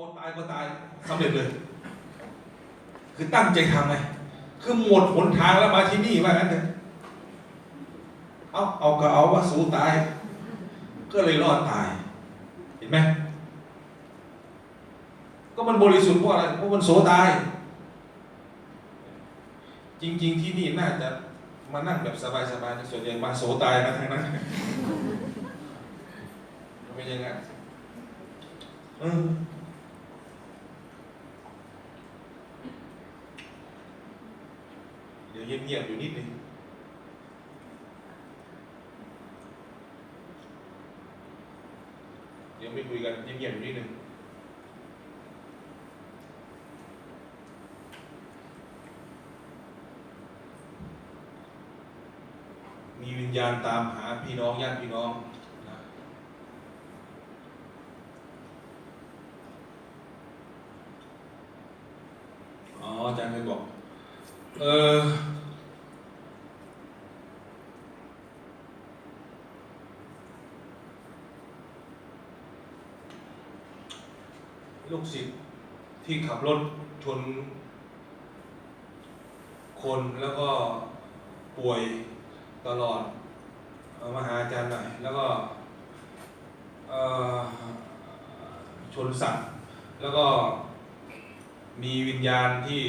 เอาตายก็ตายสำเร็จเลย คือตั้งใจทำไงคือหมดหนทางแล้วมาที่นี่ว่างั้นเถอะเอาเอาก็เอาว่าสู้ตาย ก็เลยรอดตาย เห็นไหมก็มันบริสุทธิ์เพราะอะไรเพราะมันโสตาย จริง ๆ ที่นี่น่าจะมานั่งแบบสบายๆส่วนใหญ่มาโสตายมาทางนั้นเป็นยังไงเออ เงียบๆอยู่นิดนึงเดี๋ยวไม่คุยกันเงียบๆอยู่นิดนึงมีวิญญาณตามหาพี่น้องญาติพี่น้องอ๋ออาจารย์เคยบอก เออ ลูกศิษย์ที่ขับรถชนคนแล้วก็ป่วยตลอดเอามาหาอาจารย์หน่อยแล้วก็ชนสัตว์แล้วก็มีวิญญาณที่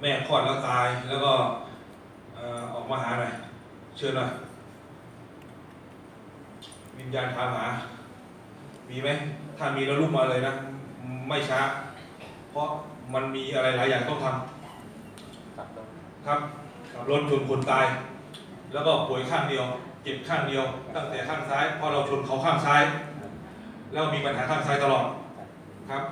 แม่คลอดแล้วตาย แล้วก็ออออกมาหาหน่อยเชิญหน่อยวิญญาณถามหา มีไหมถ้ามีแล้วลุกมาเลยนะ ไม่ช้า เพราะมันมีอะไรหลายอย่างต้องทำครับต้องครับขับรถชนคนตาย แล้วก็ป่วยข้างเดียว เจ็บข้างเดียว ตั้งแต่ข้างซ้ายเพราะเราชนเขาข้างซ้าย แล้วมีปัญหาข้างซ้ายตลอดครับ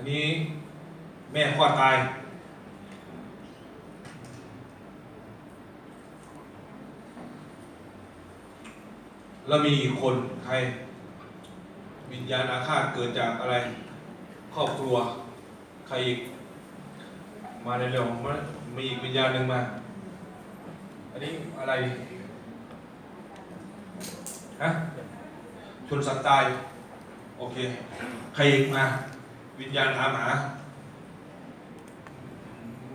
อันนี้ แม่คลอดตาย แล้วมีคนใคร วิญญาณอาฆาตเกิดจากอะไร ครอบครัว ใครอีก มาเร็วๆมามีอีกวิญญาณหนึ่งมา อันนี้อะไร ฮะ ชนสัตว์ตาย โอเค ใครอีกมา วิญญาณถามหา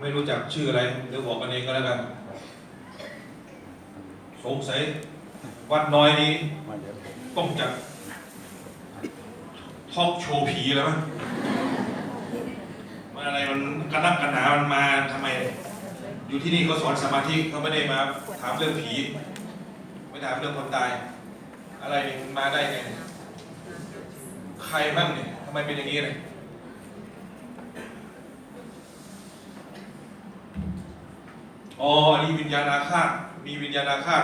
ไม่รู้จักชื่ออะไรเดี๋ยวบอกกันเองก็แล้วกันสงสัยวัดน้อยนี้ต้องจัดทอกโชว์ผีแล้วมั้ยมันอะไรมันกระนับกระหนามันมาทำไม อยู่ที่นี่เขาสอนสมาธิเขาไม่ได้มาถามเรื่องผี ไม่ถามเรื่องคนตาย อะไรเนี่ยมันมาได้ไงใครบ้างเนี่ยทำไมเป็นอย่างนี้เลย อ๋ออันนี้วิญญาณอาฆาตมีวิญญาณอาฆาต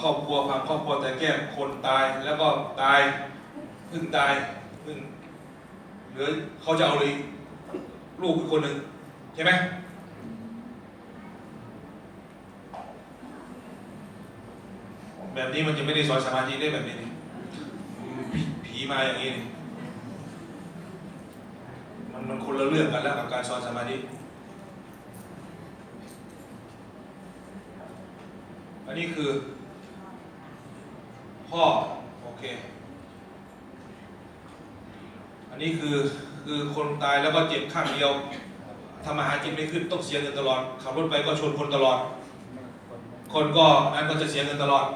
ครอบครัวพังครอบครัวแต่แก้คนตายแล้วก็ตายเพิ่งตายเพิ่งเหลือเขาจะเอาเลยลูกอีกคนหนึ่งใช่ไหมแบบนี้มันจะไม่ได้สอนสมาธิได้แบบนี้นผีมาอย่างนี้นี่มันมันคนละเรื่องกันแล้วกับการสอนสมาธิ อันนี้คือ พ่อ โอเค อันนี้คือคือคนตายแล้วก็เจ็บข้างเดียวทำมาหากินไม่ขึ้นต้องเสียเงินตลอดขับรถไปก็ชนคนตลอด คนก็นั้นก็จะเสียเงินตลอด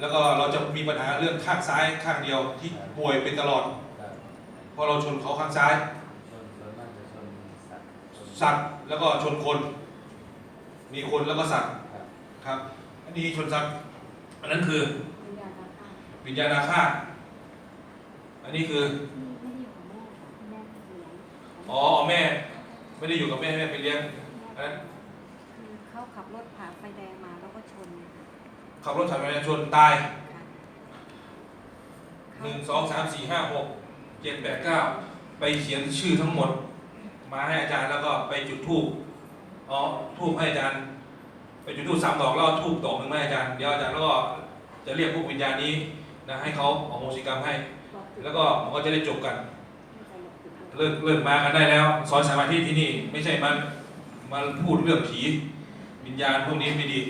แล้วก็เราจะมีปัญหาเรื่องข้างซ้ายข้างเดียวที่ป่วยเป็นตลอดเพราะเราชนเขาข้างซ้ายสัตว์แล้วก็ชนคน มีคนแล้วก็สัตว์ ครับ อันนี้ชนสัตว์อันนั้นคือวิญญาณอาฆาตวิญญาณอาฆาตอันนี้คือไม่ได้อยู่กับแม่ค่ะแม่เลี้ยงอ๋อแม่ ไม่ได้อยู่กับแม่แม่ไปเลี้ยงอันนั้นคือเขาขับรถผ่านไฟแดงมาแล้วก็ชนขับรถถังชนตายค่ะหนึ่งสองสามสี่ห้าหกเจ็ดแปดเก้าไปเขียนชื่อทั้งหมด มาให้อาจารย์แล้วก็ไปจุดธูปอ๋อธูปให้อาจารย์ ไปจุดธูปสามดอกแล้วเอาธูปดอกหนึ่งมาให้อาจารย์เดี๋ยวอาจารย์แล้วก็จะเรียกพวกวิญญาณนี้นะให้เขาอโหสิกรรมให้บอกจุดแล้วก็มันก็จะได้จบกันให้ใครบอกจุดเลิกเลิกมากันได้แล้วสอนสมาธิที่นี่ไม่ใช่มันมาพูดเรื่องผีวิญญาณพวกนี้ไม่ดี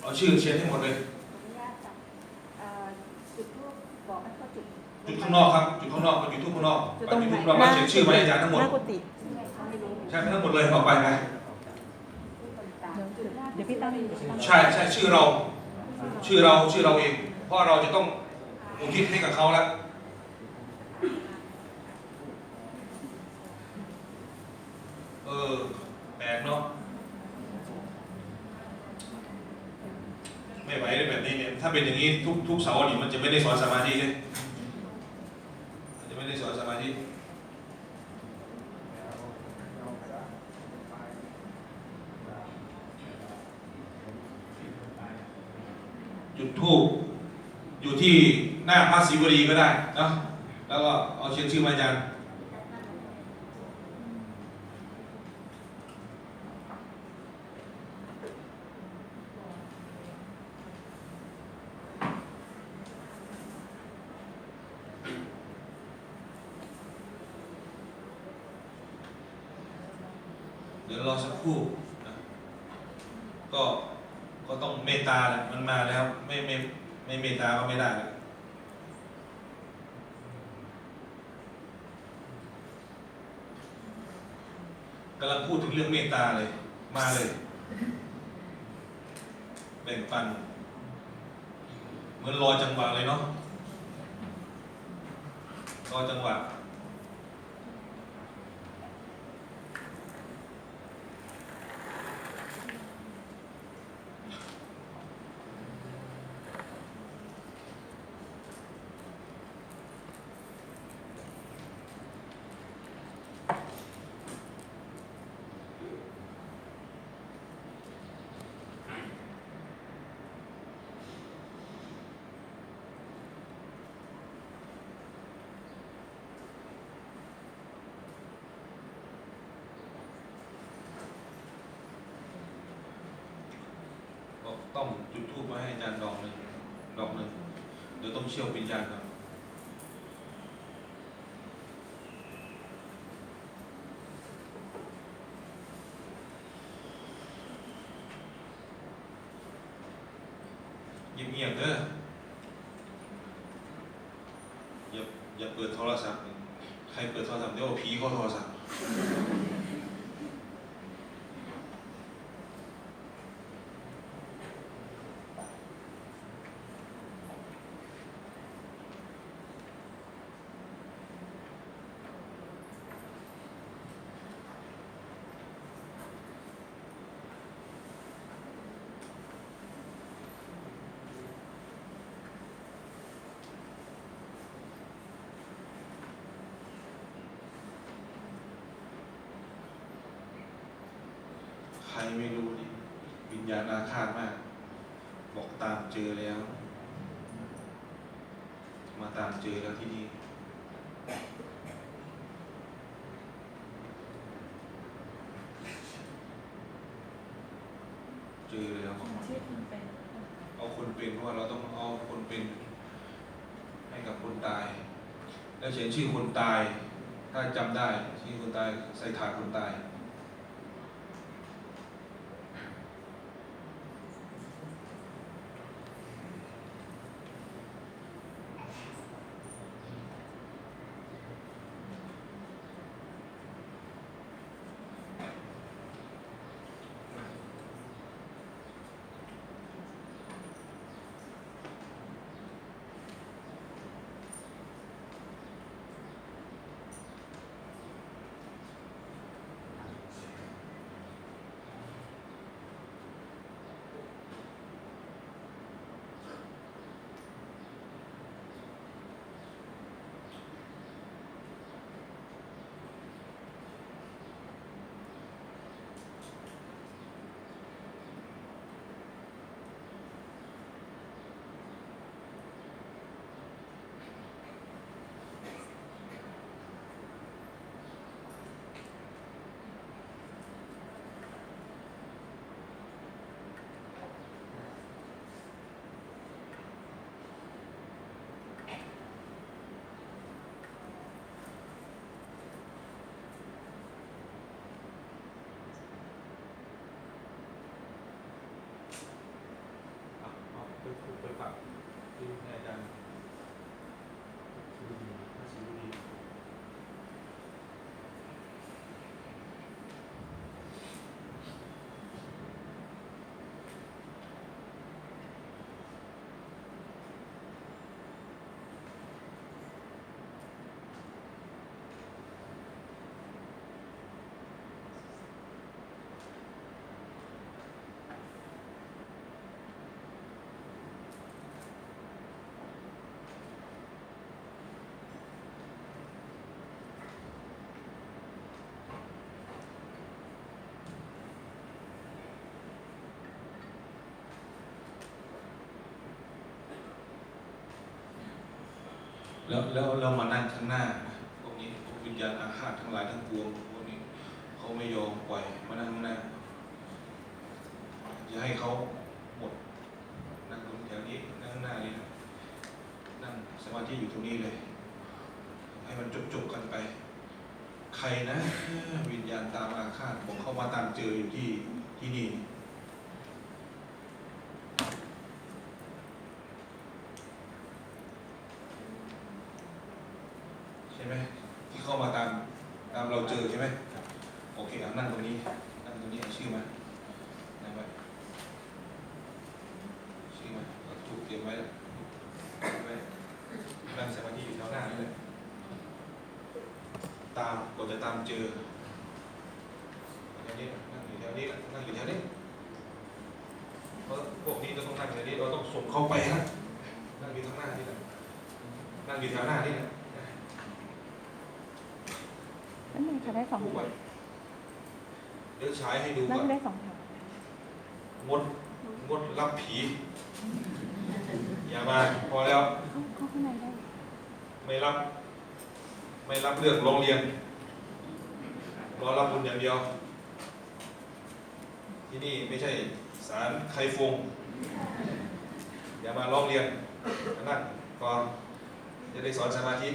เอาชื่อเชียร์ให้หมดเลยขออนุญาตจับเอ่อจุดทูบบอกให้เขาจุดจุดข้างนอกครับจุดข้างนอกไปจุดทุกข้างนอกไปจุดทุกข้างนอกแล้วเขียนชื่อไว้อาจารย์ทั้งหมดหน้ากุฏิเขาไม่รู้ใช่ทั้งหมดเลยออกไปไหม เดี๋ยวพี่ตั้งใช่ใช่ชื่อเรา ชื่อเราชื่อเราเอง เพราะเราจะต้องอุทิศให้กับเขาแล้วเออแปลกเนาะไม่ไหวเลยแบบนี้เนี่ยถ้าเป็นอย่างนี้ทุกทุกเสาร์อาทิตย์มันจะไม่ได้สอนสมาธิเลยมันจะไม่ได้สอนสมาธิจุดทูบ อยู่ที่หน้าพระศิวลีก็ได้นะแล้วก็เอาเชียนชื่อมาอาจารย์เดี๋ยวรอสักครู่นะก็ ก็ต้องเมตตาแหละ มันมาแล้ว ไม่ไม่ ไม่เมตตาก็ไม่ได้แล้วกำลังพูดถึงเรื่องเมตตาเลย มาเลยแบ่งปัน เหมือนรอจังหวะเลยเนาะรอจังหวะ ก็ ต้องจุดทูปมาให้อาจารย์ดอกหนึ่งดอกหนึ่งเดี๋ยวต้องเชี่ยววิญญาณครับเงียบๆเด้ออย่าอย่าเปิดโทรศัพท์ ใครเปิดโทรศัพท์เดี๋ยวเอาผีเข้าโทรศัพท์ ใคร ไม่รู้นี่วิญญาณอาฆาตมาก บอกตามเจอแล้ว มาตามเจอแล้วที่นี่เจอแล้วเอาคนเป็นเพราะว่าเราต้องเอาคนเป็นให้กับคนตาย แล้วเขียนชื่อคนตาย ถ้าจำได้ชื่อคนตายใส่ถาดคนตาย แล้วแล้วเรามานั่งข้างหน้าพวกนี้พวกวิญญาณอาฆาตทั้งหลายทั้งปวงพวกนี้เขาไม่ยอมปล่อยมานั่งข้างหน้าจะให้เขาหมดนั่งตรงแถวนี้นั่งข้างหน้านี่นะนั่งสมาธิอยู่ตรงนี้เลย ให้มันจบจบๆกันไป ใครนะ วิญญาณตามอาฆาตบอกเขามาตามเจออยู่ที่ที่นี่ ใช่ไหมที่เข้ามาตามตามเราเจอใช่ไหมโอเคเอานั่งตรงนี้นั่งตรงนี้เอาชื่อมานั่งไว้ชื่อมาเอาถูกเตรียมไว้แล้วไว้นั่งสมาธิอยู่แถวหน้านี่เลยตามกดจะตาม เจอแถวนี้นั่งอยู่แถวนี้แหละนั่งอยู่แถวนี้เพราะพวกนี้จะต้องนั่งแถวนี้เราต้องส่งเข้าไปนะนั่งอยู่ข้างหน้านี่แหละนั่งอยู่แถวหน้านี่แหละนั่นเองค่ะได้สองดูแถก่อวนเดี๋ยวฉายให้ดูนั่ก่งอนได้สองแถวงดงดรับผีอย่ามาพอแล้ว เข้าเข้าข้างในได้ ไม่รับ ไม่รับเรื่องโรงเรียน รอรับบุญอย่างเดียว ที่นี่ไม่ใช่สารไคฟงอย่ามาร้องเรียนนั่นก่อนจะได้สอนสมาธิ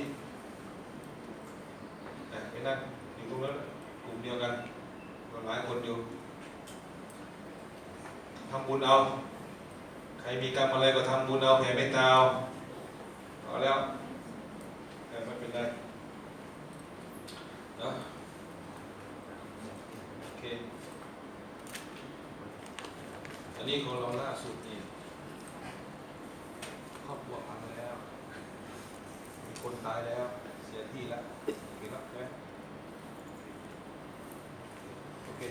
ไปนั่งอยู่ตรงนั้นกลุ่มเดียวกันก็หลายคนอยู่ทำบุญเอา ใครมีกรรมอะไรก็ทำบุญเอาแผ่เมตตาเอาเอาแล้วแต่ไม่เป็นไรเนาะโอเค อั นนี้ของเราล่าสุดนี่ครอบครัวพังแล้ว มีคนตายแล้ว เสียที่แล้วโอเคแล้วใช่ไหมโอเค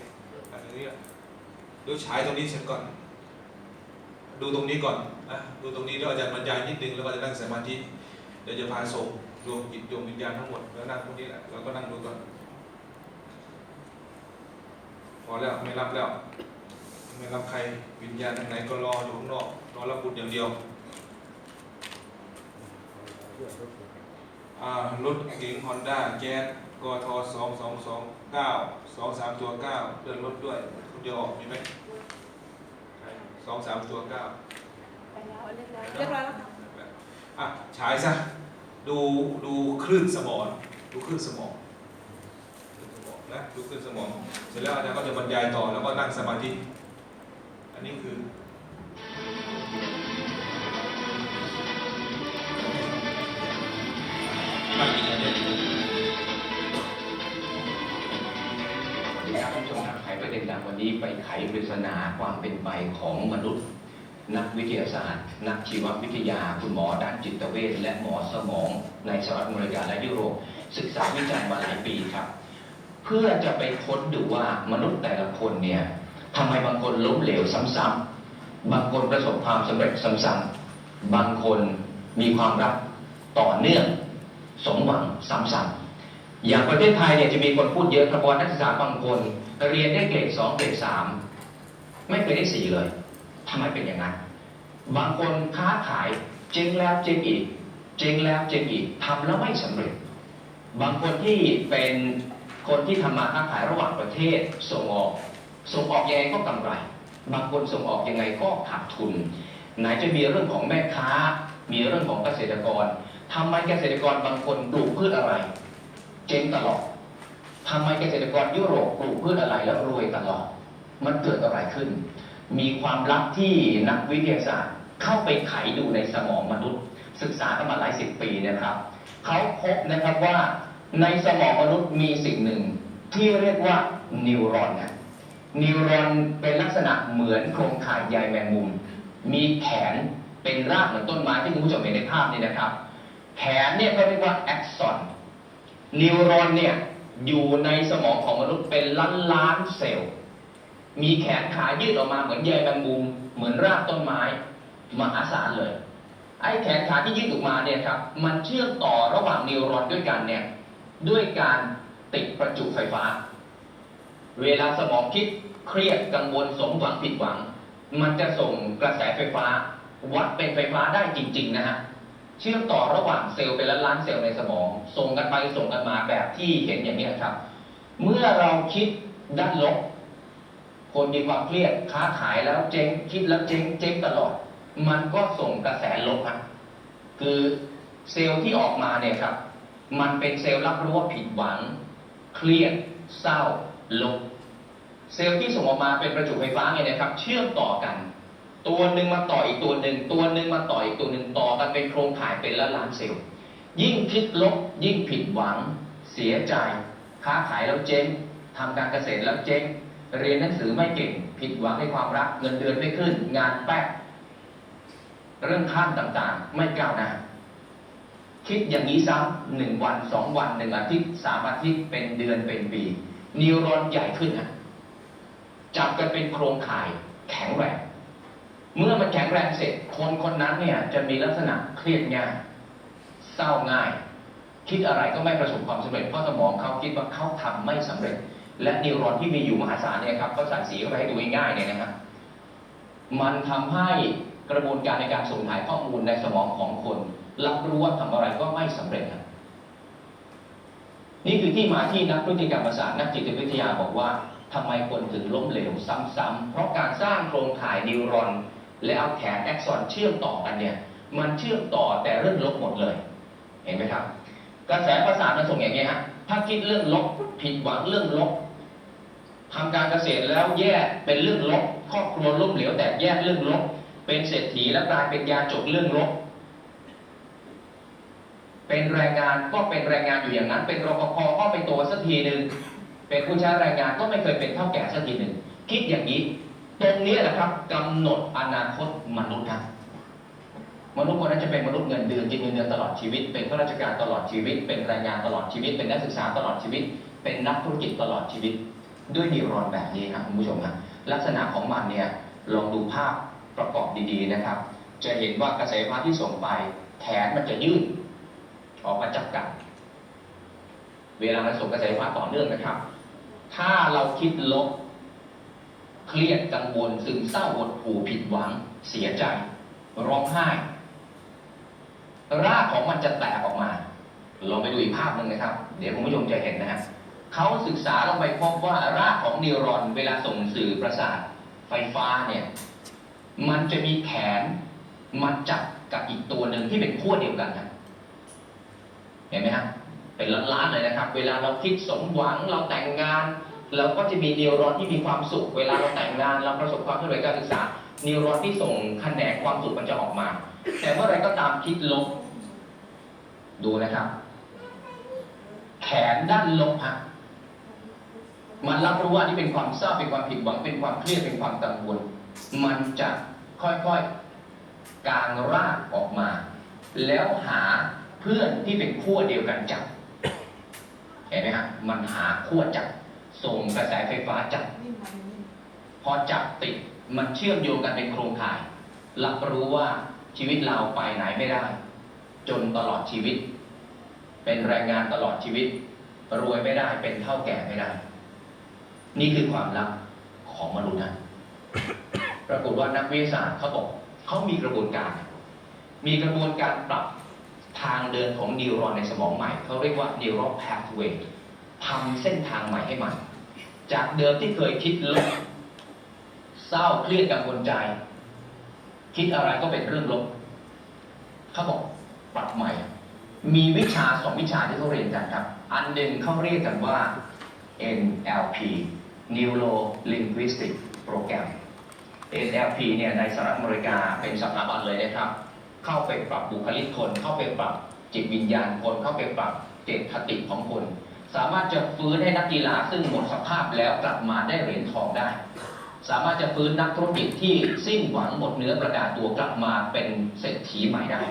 อันนี้ละเดี๋ยวฉายตรงนี้เสร็จก่อน ดูตรงนี้ก่อนนะดูตรงนี้แล้วอาจารย์บรรยายนิดนึงแล้วก็จะนั่งสมาธิเดี๋ยวจะพาส่งดวงจิตดวงวิญญาณทั้งหมดแล้วนั่งตรงนี้แหละเราก็นั่งดูก่อนพอแล้วไม่รับแล้ว ไม่รับใครวิญญาณทางไหนก็รออยู่ข้างนอกรอรับบุญอย่างเดียวอ่ารถเก๋งฮอนด้าแจ๊สกทสองสองสองเก้าสองสามตัวเก้าเดินรถด้วยคุณจะออกมีไหมสองสามตัวเก้าไปแล้วเรียบร้อยเรียบร้อยแล้วค่ะอะฉายซะดูดูคลื่นสมองดูคลื่นสมองคลื่นสมองนะดูคลื่นสมอง เสร็จแล้วอาจารย์ก็จะบรรยายต่อแล้วก็นั่งสมาธิ อันนี้คือนั่งอีกอันเนี้ยสวัสดีครับท่านผู้ชมครับไขประเด็นดังวันนี้ไปไขปริศนาความเป็นไปของมนุษย์ นักวิทยาศาสตร์ นักชีววิทยา คุณหมอด้านจิตเวชและหมอสมองในสหรัฐอเมริกาและยุโรป ศึกษาวิจัยมาหลายปีครับ เพื่อจะไปค้นดูว่ามนุษย์แต่ละคนเนี่ย ทำไมบางคนล้มเหลวซ้ำๆบางคนประสบความสำเร็จซ้ำๆบางคนมีความรักต่อเนื่องสมหวังซ้ำๆอย่างประเทศไทยเนี่ยจะมีคนพูดเยอะครับว่านักศึกษาบางคนเรียนได้เกรดสองเกรดสามไม่เคยได้สี่เลยทำไมเป็นอย่างนั้น บางคนค้าขายเจ๊งแล้วเจ๊งอีกเจ๊งแล้วเจ๊งอีกทำแล้วไม่สำเร็จ บางคนที่เป็นคนที่ทำมาค้าขายระหว่างประเทศส่งออก ส่งออกยังไงก็กำไร บางคนส่งออกยังไงก็ขาดทุน ไหนจะมีเรื่องของแม่ค้า มีเรื่องของเกษตรกรทำไมเกษตรกรบางคนปลูกพืชอะไร เจ๊งตลอดทำไมเกษตรกรยุโรปปลูกพืชอะไรแล้วรวยตลอด มันเกิดอะไรขึ้น มีความลับที่นักวิทยาศาสตร์ เข้าไปไขดูในสมองมนุษย์ ศึกษากันมาหลายสิบปีนะครับ เขาพบนะครับว่าในสมองมนุษย์มีสิ่งหนึ่งที่เรียกว่านิวรอนนะ นิวรอนเป็นลักษณะเหมือนโครงข่ายใยแมงมุม มีแขนเป็นรากเหมือนต้นไม้ที่คุณผู้ชมเห็นในภาพนี้นะครับ แขนเนี่ยก็เรียกว่าแอ็กซอนนิวรอนเนี่ยอยู่ในสมองของมนุษย์เป็นล้านล้านเซลล์ มีแขนขายืดออกมาเหมือนใยแมงมุม เหมือนรากต้นไม้มหาศาลเลย ไอ้แขนขาที่ยืดออกมาเนี่ยครับ มันเชื่อมต่อระหว่างนิวรอนด้วยกันเนี่ย ด้วยการติดประจุไฟฟ้า เวลาสมองคิด เครียดกังวลสมหวังผิดหวัง มันจะส่งกระแสไฟฟ้า วัดเป็นไฟฟ้าได้จริง ๆ นะฮะเชื่อมต่อระหว่างเซลล์เป็นล้านล้านๆเซลล์ในสมอง ส่งกันไปส่งกันมาแบบที่เห็นอย่างนี้ครับ เมื่อเราคิดด้านลบ คนมีความเครียดค้าขายแล้วเจ๊งคิดแล้วเจ๊งเจ๊งตลอด มันก็ส่งกระแสลบครับคือเซลล์ที่ออกมาเนี่ยครับ มันเป็นเซลล์รับรู้ว่าผิดหวัง เครียดเศร้าลบ เซลล์ที่ส่งออกมาเป็นประจุไฟฟ้าไงนะครับ เชื่อมต่อกัน ตัวหนึ่งมาต่ออีกตัวหนึ่ง ตัวหนึ่งมาต่ออีกตัวหนึ่งต่อกันเป็นโครงข่ายเป็นล้านล้านเซลล์ ยิ่งคิดลบ ยิ่งผิดหวัง เสียใจ ค้าขายแล้วเจ๊งทำการเกษตรแล้วเจ๊งเรียนหนังสือไม่เก่ง ผิดหวังในความรักเงินเดือนไม่ขึ้น งานแป๊กเรื่องขั้นต่างๆ ไม่ก้าวหน้าคิดอย่างนี้ซ้ำหนึ่งวันสองวันหนึ่งอาทิตย์สามอาทิตย์เป็นเดือนเป็นปีนิวรอนใหญ่ขึ้นนะ จับกันเป็นโครงข่ายแข็งแรง เมื่อมันแข็งแรงเสร็จ คนคนนั้นเนี่ยจะมีลักษณะเครียดง่ายเศร้าง่าย คิดอะไรก็ไม่ประสบความสำเร็จเพราะสมองเขาคิดว่าเขาทำไม่สำเร็จ และนิวรอนที่มีอยู่มหาศาลเนี่ยครับก็ใส่สีเข้าไปให้ดูง่ายๆเนี่ยนะครับมันทำให้กระบวนการในการส่งถ่ายข้อมูลในสมองของคนรับรู้ว่าทำอะไรก็ไม่สำเร็จครับนี่คือที่มาที่นักพฤติกรรมศาสตร์นักจิตวิทยาบอกว่า ทำไมคนถึงล้มเหลวซ้ำๆ เพราะการสร้างโครงข่ายนิวรอน และเอาแขนแอ็กซอนเชื่อมต่อกันเนี่ย มันเชื่อมต่อแต่เรื่องลบหมดเลย เห็นไหมครับ กระแสประสาทมันส่งอย่างนี้ฮะ ถ้าคิดเรื่องลบผิดหวังเรื่องลบทำการเกษตรแล้วแย่เป็นเรื่องลบ ครอบครัวล้มเหลวแตกแยกเรื่องลบ เป็นเศรษฐีแล้วกลายเป็นยาจกเรื่องลบ เป็นแรงงานก็เป็นแรงงานอยู่อย่างนั้น เป็นรปภก็ไปตัวสักทีหนึ่ง เป็นผู้ใช้แรงงานก็ไม่เคยเป็นเท่าแก่สักทีหนึ่ง คิดอย่างนี้ ตรงนี้แหละครับกำหนดอนาคตมนุษย์ครับมนุษย์คนนั้นจะเป็นมนุษย์เงินเดือนกินเงินเดือนตลอดชีวิต เป็นข้าราชการตลอดชีวิต เป็นแรงงานตลอดชีวิต เป็นนักศึกษาตลอดชีวิต เป็นนักธุรกิจตลอดชีวิต ด้วยนิวรอนแบบนี้ครับคุณผู้ชมครับลักษณะของมันเนี่ยลองดูภาพประกอบดีๆนะครับ จะเห็นว่ากระแสไฟฟ้าที่ส่งไปแขนมันจะยืดออกมาจับกัน เวลามันส่งกระแสไฟฟ้าต่อเนื่องนะครับ ถ้าเราคิดลบ เครียดกังวลซึมเศร้าหดหู่ผิดหวัง เสียใจ ร้องไห้ รากของมันจะแตกออกมา ลองไปดูอีกภาพหนึ่งนะครับ เดี๋ยวคุณผู้ชมจะเห็นนะฮะเขาศึกษาลงไปพบว่ารากของนิวรอนเวลาส่งสื่อประสาทไฟฟ้าเนี่ย มันจะมีแขนมาจับกับอีกตัวหนึ่งที่เป็นขั้วเดียวกันนะเห็นไหมฮะเป็นล้านๆเลยนะครับ เวลาเราคิดสมหวังเราแต่งงาน เราก็จะมีนิวรอนที่มีความสุขเวลาเราแต่งงานเราประสบความสำเร็จการศึกษา นิวรอนที่ส่งแขนความสุขมันจะออกมา แต่เมื่อไรก็ตามคิดลบ ดูนะครับ แขนด้านลบฮะมันรับรู้ว่านี่เป็นความเศร้าเป็นความผิดหวังเป็นความเครียดเป็นความกังวล มันจะค่อยๆกางรากออกมา แล้วหาเพื่อนที่เป็นขั้วเดียวกันจับเห็นไหมฮะมันหาขั้วจับ ส่งกระแสไฟฟ้าจับพอจับติดมันเชื่อมโยงกันเป็นโครงข่ายรับรู้ว่าชีวิตเราไปไหนไม่ได้ จนตลอดชีวิต เป็นแรงงานตลอดชีวิต รวยไม่ได้เป็นเท่าแก่ไม่ได้ นี่คือความลับของมนุษย์นะปรากฏว่านักวิทยาศาสตร์เขาบอกเขามีกระบวนการ มีกระบวนการปรับทางเดินของนิวรอนในสมองใหม่เขาเรียกว่า neural pathway ทำเส้นทางใหม่ให้ใหม่ จากเดิมที่เคยคิดลบเศร้าเครียดกังวลใจ คิดอะไรก็เป็นเรื่องลบเขาบอกปรับใหม่ มีวิชาสองวิชาที่เขาเรียนกันครับ อันหนึ่งเขาเรียกกันว่า NLP Neuro Linguistic Program NLP เนี่ยในสหรัฐอเมริกาเป็นสถาบันเลยนะครับ เข้าไปปรับบุคลิกคน เข้าไปปรับจิตวิญญาณคน เข้าไปปรับเจตคติของคน สามารถจะฟื้นให้นักกีฬาซึ่งหมดสภาพแล้วกลับมาได้เหรียญทองได้ สามารถจะฟื้นนักธุรกิจที่สิ้นหวังหมดเนื้อประดาตัวกลับมาเป็นเศรษฐีใหม่ได้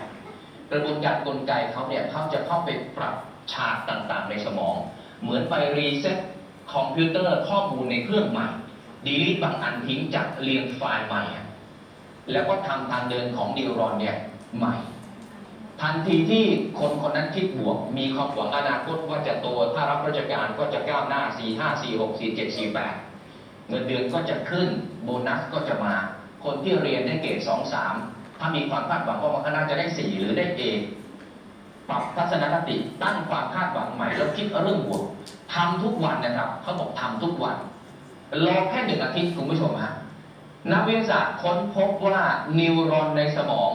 กระบวนการกลไกเขาเนี่ยเขาจะเข้าไปปรับฉากต่างๆ ในสมอง เหมือนไปรีเซ็ตคอมพิวเตอร์ข้อมูลในเครื่องใหม่ดีลิทบางอันทิ้งจากเรียงไฟล์ใหม่ แล้วก็ทำทางเดินของนิวรอนเนี่ยใหม่ ทันทีที่คนคนนั้นคิดบวก มีความหวังอนาคตว่าจะโตถ้ารับราชการก็จะก้าวหน้า 4 5 4 6 4 7 4 8 เงินเดือนก็จะขึ้นโบนัสก็จะมา คนที่เรียนได้เกรด2 3 ถ้ามีความคาดหวังว่าวันข้างหน้าจะได้ 4 หรือได้ A ปรับทัศนคติตั้งความคาดหวังใหม่แล้วคิดเรื่องบวกทำทุกวันนะครับเขาบอกทำทุกวันรอแค่หนึ่งอาทิตย์คุณผู้ชมฮะนักวิทยาศาสตร์ค้นพบว่านิวรอนในสมอง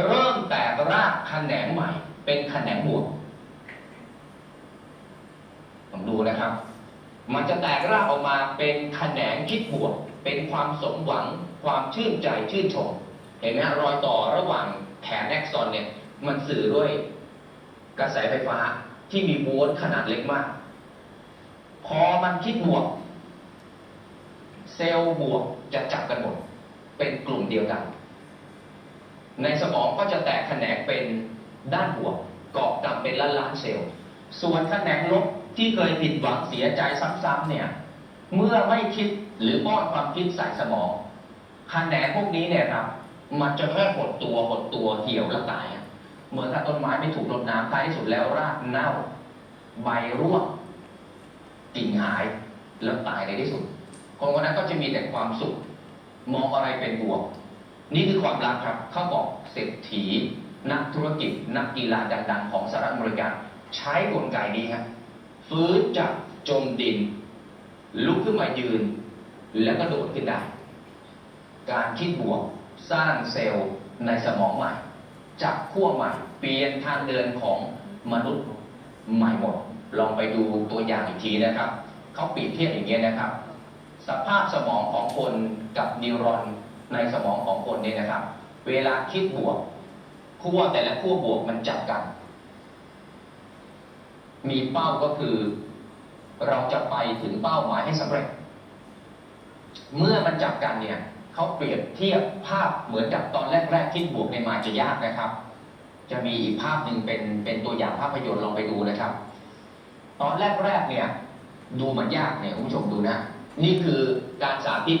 เริ่มแตกรากแขนงใหม่ เป็นแขนงบวกผมดูนะครับ มันจะแตกรากออกมาเป็นแขนงคิดบวก เป็นความสมหวัง ความชื่นใจชื่นชม เห็นไหมรอยต่อระหว่างแขนแอ็กซอนเนี่ย มันสื่อด้วยกระแสไฟฟ้าที่มีโวลต์ขนาดเล็กมาก พอมันคิดบวก เซลล์บวกจะจับกันหมด เป็นกลุ่มเดียวกัน ในสมองก็จะแตกแขนงเป็นด้านบวกเกาะกลับเป็นล้านล้านๆเซลล์ ส่วนแขนงลบที่เคยผิดหวังเสียใจซ้ำๆเนี่ย เมื่อไม่คิดหรือป้อนความคิดใส่สมองแขนงพวกนี้เนี่ยครับ มันจะแค่หดตัวหดตัวเหี่ยวแล้วตายเหมือนถ้าต้นไม้ไม่ถูกรดน้ำท้ายที่สุดแล้วรากเน่า ใบร่วงกิ่งหายแล้วตายในที่สุดคนคนนั้นก็จะมีแต่ความสุข มองอะไรเป็นบวก นี่คือความรักครับ เขาบอกเศรษฐี นักธุรกิจ นักกีฬาดังๆ ของสหรัฐอเมริกา ใช้กลไกนี้ครับฟื้นจากจมดิน ลุกขึ้นมายืน แล้วก็โดดขึ้นได้ การคิดบวกสร้างเซลล์ในสมองใหม่จับขั้วใหม่ เปลี่ยนทางเดินของมนุษย์ใหม่หมด ลองไปดูตัวอย่างอีกทีนะครับ เขาเปรียบเทียบอย่างนี้ยนะครับ สภาพสมองของคนกับนิวรอน ในสมองของคนเนี่ยนะครับ เวลาคิดบวกขั้วแต่ละขั้วบวกมันจับกัน มีเป้าก็คือ เราจะไปถึงเป้าหมายให้สำเร็จ เมื่อมันจับกันเนี่ยเขาเปรียบเทียบภาพเหมือนกับตอนแรก ๆ คิดบวกในมาจะยากนะครับ จะมีอีกภาพหนึ่งเป็นเป็นตัวอย่างภาพยนตร์ลองไปดูนะครับ ตอนแรกๆเนี่ย ดูเหมือนยากเนี่ยคุณผู้ชมดูนะ นี่คือการสาธิต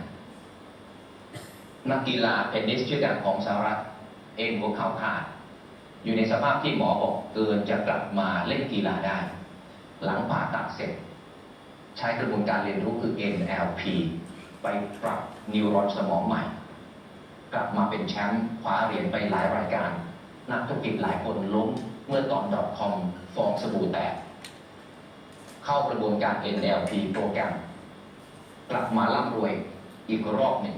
บ นักกีฬาเทนนิสชื่อดังของสหรัฐเอ็นหัวเข่าขาด อยู่ในสภาพที่หมอบอกเกินจะกลับมาเล่นกีฬาได้ หลังผ่าตัดเสร็จ ใช้กระบวนการเรียนรู้คือ NLP ไปปรับนิวรอนสมองใหม่ กลับมาเป็นแชมป์คว้าเหรียญไปหลายรายการ นักธุรกิจหลายคนล้มเมื่อตอน .com ฟองสบู่แตกเข้ากระบวนการ NLP โปรแกรม กลับมาร่ำรวยอีกรอบหนึ่ง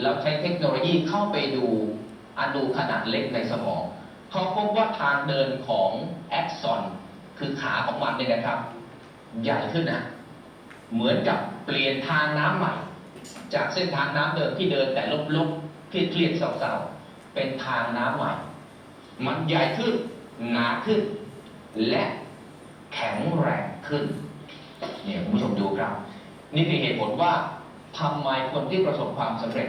แล้วใช้เทคโนโลยีเข้าไปดูอนูขนาดเล็กในสมอง เขาพบว่าทางเดินของแอ็กซอนคือขาของมันเนี่ยนะครับ ใหญ่ขึ้นนะ เหมือนกับเปลี่ยนทางน้ำใหม่ จากเส้นทางน้ำเดิมที่เดินแต่ลบๆเครียดๆเศร้าๆเป็นทางน้ำใหม่ มันใหญ่ขึ้นหนาขึ้น และแข็งแรงขึ้นเนี่ยคุณผู้ชมดูครับ นี่คือเหตุผลว่าทำไมคนที่ประสบความสำเร็จ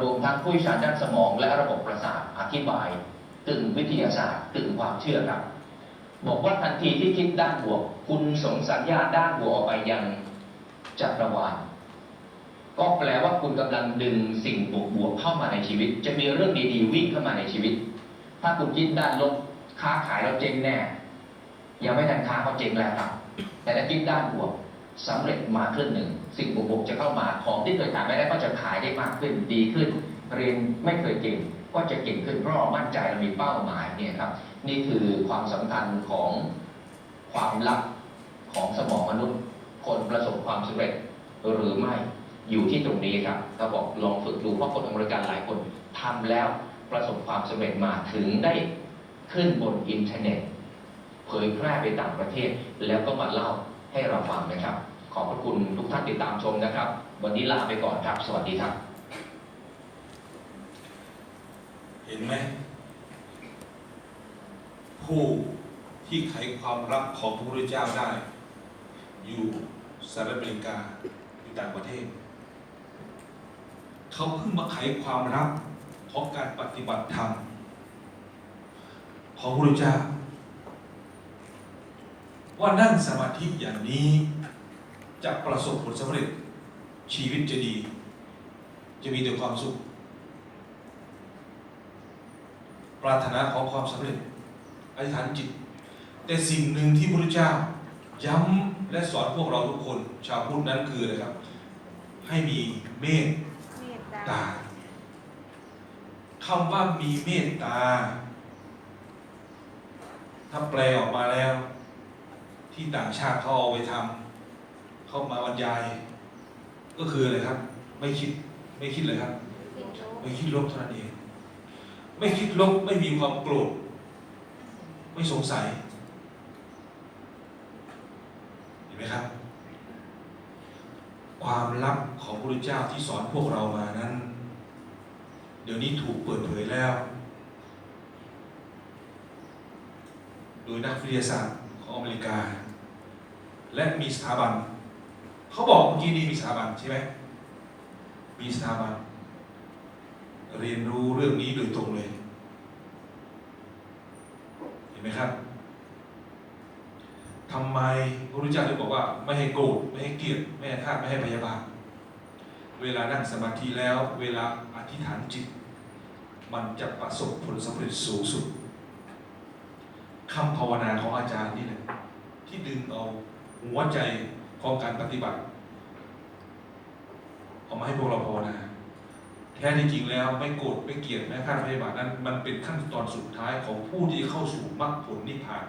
รวมทั้งผู้ชาญด้านสมองและระบบประสาทอธิบายตึงวิทยาศาสตร์ตึงความเชื่อครับ บอกว่าทันทีที่คิดด้านบวก คุณส่งสัญญาณด้านบวกออกไปยังจักรวาลก็แปลว่าคุณกำลังดึงสิ่งบวกๆเข้ามาในชีวิต จะมีเรื่องดีๆวิ่งเข้ามาในชีวิต ถ้าคุณคิดด้านลบค้าขายเราเจ๊งแน่ยังไม่ทันค้าเขาเจ๊งแล้วครับ แต่ถ้าคิดด้านบวก สำเร็จมาครึ่งหนึ่ง สิ่งบวกๆจะเข้ามาของที่เคยขายไม่ได้ก็จะขายได้มากขึ้นดีขึ้น เรียนไม่เคยเก่งก็จะเก่งขึ้นเพราะมั่นใจเรามีเป้าหมายเนี่ยครับ นี่คือความสำคัญของความลับของสมองมนุษย์ คนประสบความสำเร็จหรือไม่อยู่ที่ตรงนี้ครับเราบอกลองฝึกดูเพราะคนอเมริกันหลายคนทำแล้วประสบความสำเร็จมาถึงได้ขึ้นบนอินเทอร์เน็ต เผยแพร่ไปต่างประเทศแล้วก็มาเล่าให้เราฟังนะครับ ขอบพระคุณทุกท่านติดตามชมนะครับ วันนี้ลาไปก่อนครับ สวัสดีครับ เห็นไหมผู้ที่ไขความลับของพระพุทธเจ้าได้ อยู่สหรัฐอเมริกาอยู่ต่างประเทศ เขาเพิ่งมาไขความลับของการปฏิบัติธรรมของพระพุทธเจ้าว่านั่งสมาธิอย่างนี้ จะประสบผลสำเร็จ ชีวิตจะดี จะมีแต่ความสุข ปรารถนาของความสำเร็จอธิษฐานจิต แต่สิ่งหนึ่งที่พระพุทธเจ้า ย้ำและสอนพวกเราทุกคน ชาวพุทธนั้นคืออะไรครับ ให้มีเมตเมตตาตาคำว่ามีเมตตา ถ้าแปลออกมาแล้ว ที่ต่างชาติเขาเอาไปทำ เขามาบรรยาย ก็คืออะไรครับ ไม่คิดไม่คิดเลยครับติดโลกไม่คิดลบเท่านั้นเอง ไม่คิดลบไม่มีความโกรธไม่สงสัยเห็นไหมครับ ความลับของพระพุทธเจ้าที่สอนพวกเรามานั้น เดี๋ยวนี้ถูกเปิดเผยแล้ว โดยนักวิทยาศาสตร์ของอเมริกา และมีสถาบัน เขาบอกเมื่อกี้นี้มีสถาบันใช่ไหมมีสถาบัน เรียนรู้เรื่องนี้โดยตรงเลย เห็นไหมครับทำไมพระพุทธเจ้าถึงบอกว่า ไม่ให้โกรธไม่ให้เกลียดไม่ให้ฆ่าไม่ให้พยาบาทเวลานั่งสมาธิแล้ว เวลาอธิษฐานจิต มันจะประสบผลสำเร็จสูงสุดคำภาวนาของอาจารย์นี่แหละที่ดึงเอาหัวใจ ของการปฏิบัติเอามาให้พวกเราพอนะแท้ที่จริงแล้วไม่โกรธไม่เกลียดไม่ฆ่าพยาบาทนั้น มันเป็นขั้นตอนสุดท้ายของผู้ที่เข้าสู่มรรคผลนิพพาน